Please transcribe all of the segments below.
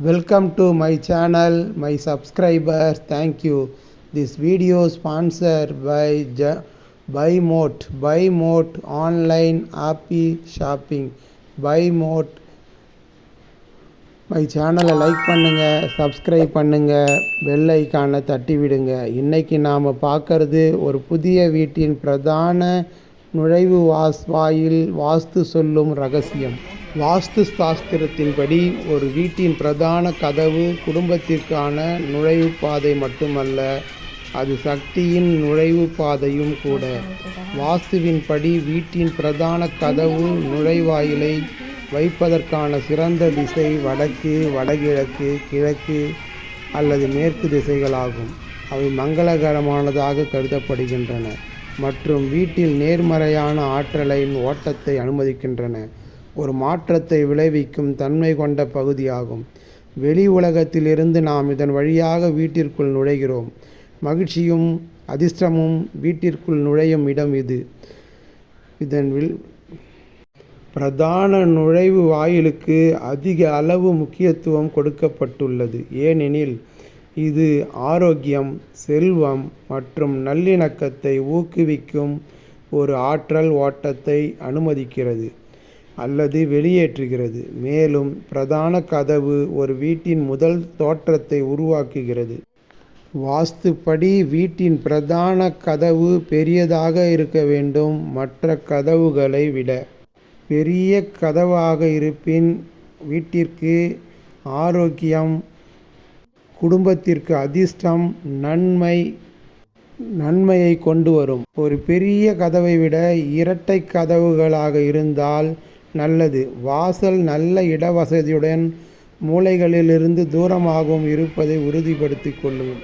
Welcome to my channel, my subscribers. Thank you. This video sponsored by Ja- Buy Mote. Buy Mote online happy shopping. Buy Mote. My சேனலை like பண்ணுங்கள் subscribe பண்ணுங்கள் bell ஐக்கானை தட்டி விடுங்க இன்றைக்கி நாம் பார்க்கறது ஒரு புதிய வீட்டின் பிரதான நுழைவு வாஸ் வாயில் வாஸ்து சொல்லும் ரகசியம் வாஸ்து சாஸ்திரத்தின்படி ஒரு வீட்டின் பிரதான கதவு குடும்பத்திற்கான நுழைவு பாதை மட்டுமல்ல அது சக்தியின் நுழைவு பாதையும் கூட. வாஸ்துவின்படி வீட்டின் பிரதான கதவு நுழைவாயிலை வைப்பதற்கான சிறந்த திசை வடக்கு வடகிழக்கு கிழக்கு அல்லது மேற்கு திசைகளாகும். அவை மங்களகரமானதாக கருதப்படுகின்றன மற்றும் வீட்டில் நேர்மறையான ஆற்றலின் ஓட்டத்தை அனுமதிக்கின்றன. ஒரு மாற்றத்தை விளைவிக்கும் தன்மை கொண்ட பகுதியாகும். வெளி உலகத்திலிருந்து நாம் இதன் வழியாக வீட்டிற்குள் நுழைகிறோம். மகிழ்ச்சியும் அதிர்ஷ்டமும் வீட்டிற்குள் நுழையும் இடம் இது. இதன் வில் பிரதான நுழைவு வாயிலுக்கு அதிக அளவு முக்கியத்துவம் கொடுக்கப்பட்டுள்ளது. ஏனெனில் இது ஆரோக்கியம் செல்வம் மற்றும் நல்லிணக்கத்தை ஊக்குவிக்கும் ஒரு ஆற்றல் ஓட்டத்தை அனுமதிக்கிறது. அல்லது வெளியேற்றுகிறது. மேலும் பிரதான கதவு ஒரு வீட்டின் முதல் தோற்றத்தை உருவாக்குகிறது. வாஸ்துப்படி வீட்டின் பிரதான கதவு பெரியதாக இருக்க வேண்டும் மற்ற கதவுகளை விட. பெரிய கதவாக இருப்பின் வீட்டிற்கு ஆரோக்கியம் குடும்பத்திற்கு அதிர்ஷ்டம் நன்மை நன்மையை கொண்டு வரும். ஒரு பெரிய கதவை விட இரட்டை கதவுகளாக இருந்தால் நல்லது. வாசல் நல்ல இடவசதியுடன் மூளைகளிலிருந்து தூரமாகவும் இருப்பதை உறுதிப்படுத்திக் கொள்ளும்.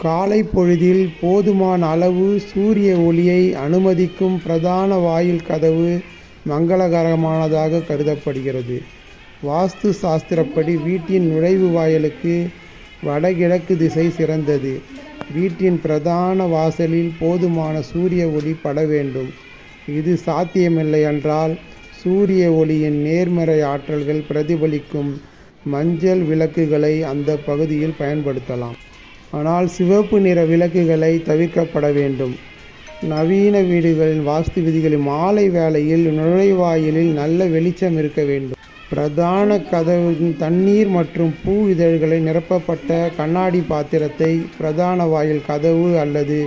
காலை பொழுதில் போதுமான அளவு சூரிய ஒளியை அனுமதிக்கும் பிரதான வாயில் கதவு மங்களகரமானதாக கருதப்படுகிறது. வாஸ்து சாஸ்திரப்படி வீட்டின் நுழைவு வாயிலுக்கு வடகிழக்கு திசை சிறந்தது. வீட்டின் பிரதான வாசலில் போதுமான சூரிய ஒளி பட வேண்டும். இது சாத்தியமில்லை என்றால் சூரிய ஒளியின் நேர்மறை ஆற்றல்கள் பிரதிபலிக்கும் மஞ்சள் விளக்குகளை அந்த பகுதியில் பயன்படுத்தலாம். ஆனால் சிவப்பு நிற விளக்குகளை தவிர்க்கப்பட வேண்டும். நவீன வீடுகளின் வாஸ்து விதிகளில் மாலை வேளையில் நுழைவாயிலில் நல்ல வெளிச்சம் இருக்க வேண்டும். பிரதான கதவின் தண்ணீர் மற்றும் பூ இதழ்களை நிரப்பப்பட்ட கண்ணாடி பாத்திரத்தை பிரதான வாயில் கதவு அல்லது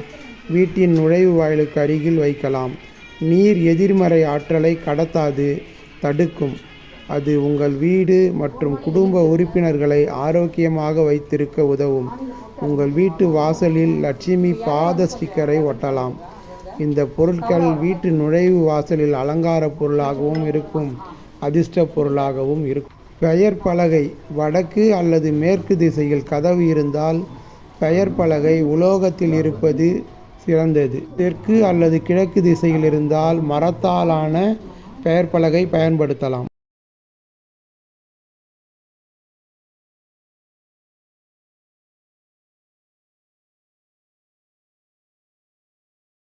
வீட்டின் நுழைவு வாயிலுக்கு அருகில் வைக்கலாம். நீர் எதிர்மறை ஆற்றலை கடத்தாது தடுக்கும். அது உங்கள் வீடு மற்றும் குடும்ப உறுப்பினர்களை ஆரோக்கியமாக வைத்திருக்க உதவும். உங்கள் வீட்டு வாசலில் லட்சுமி பாத ஸ்டிக்கரை ஒட்டலாம். இந்த பொருட்கள் வீட்டு நுழைவு வாசலில் அலங்கார பொருளாகவும் இருக்கும் அதிர்ஷ்ட பொருளாகவும் இருக்கும். பெயர் பலகை வடக்கு அல்லது மேற்கு திசையில் கதவு இருந்தால் பெயர் பலகை உலோகத்தில் இருப்பது சிறந்தது. தெற்கு அல்லது கிழக்கு திசையில் இருந்தால் மரத்தாலான பெயர் பலகை பயன்படுத்தலாம்.